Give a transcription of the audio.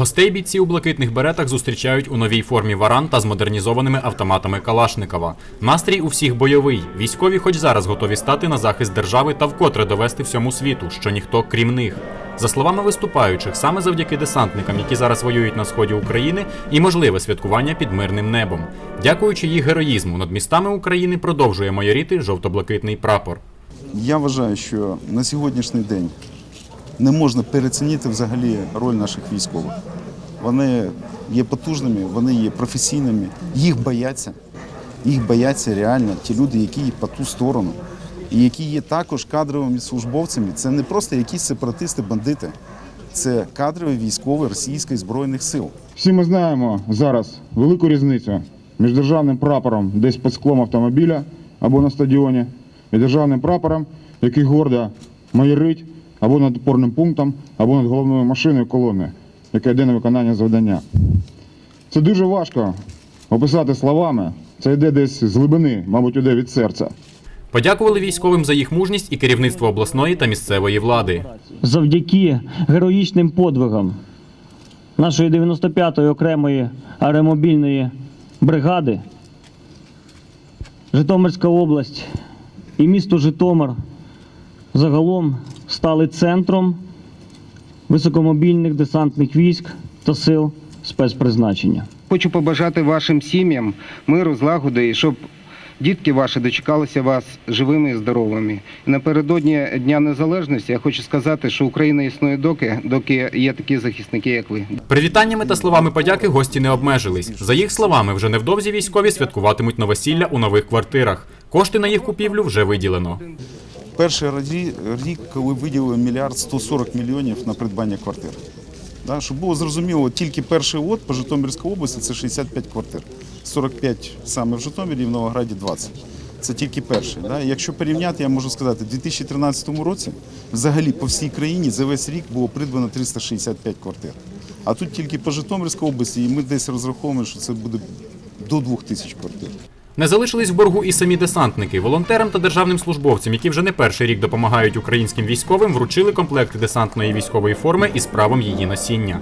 Гостей бійці у блакитних беретах зустрічають у новій формі варан та з модернізованими автоматами Калашникова. Настрій у всіх бойовий. Військові, хоч зараз готові стати на захист держави та вкотре довести всьому світу, що ніхто крім них. За словами виступаючих, саме завдяки десантникам, які зараз воюють на сході України, і можливе святкування під мирним небом. Дякуючи їх героїзму, над містами України продовжує майоріти жовто-блакитний прапор. Я вважаю, що на сьогоднішній день не можна переоцінити взагалі роль наших військових. Вони є потужними, вони є професійними, їх бояться. Їх бояться реально ті люди, які є по ту сторону, і які є також кадровими службовцями. Це не просто якісь сепаратисти, бандити, це кадрові військові російських збройних сил. Всі ми знаємо зараз велику різницю між державним прапором десь під склом автомобіля або на стадіоні, і державним прапором, який гордо майорить або над опорним пунктом, або над головною машиною колони, яка йде на виконання завдання. Це дуже важко описати словами. Це йде десь з глибини, мабуть, іде від серця. Подякували військовим за їх мужність і керівництво обласної та місцевої влади. завдяки героїчним подвигам нашої 95-ї окремої аеромобільної бригади Житомирська область і місто Житомир загалом стали центром високомобільних десантних військ та сил спецпризначення. Хочу побажати вашим сім'ям миру, злагоди, і щоб дітки ваші дочекалися вас живими і здоровими. І напередодні Дня Незалежності я хочу сказати, що Україна існує доки, доки є такі захисники, як ви. Привітаннями та словами подяки гості не обмежились. За їх словами, вже невдовзі військові святкуватимуть новосілля у нових квартирах. Кошти на їх купівлю вже виділено. Перший рік, коли виділили мільярд 140 мільйонів на придбання квартир. Щоб було зрозуміло, тільки перший лот по Житомирській області це 65 квартир. 45 саме в Житомирі в Новограді 20. Це тільки перший. Да. Якщо порівняти, я можу сказати, в 2013 році взагалі по всій країні за весь рік було придбано 365 квартир. А тут тільки по Житомирській області, і ми десь розраховуємо, що це буде до 2000 квартир. Не залишились в боргу і самі десантники. Волонтерам та державним службовцям, які вже не перший рік допомагають українським військовим, вручили комплекти десантної військової форми із правом її носіння.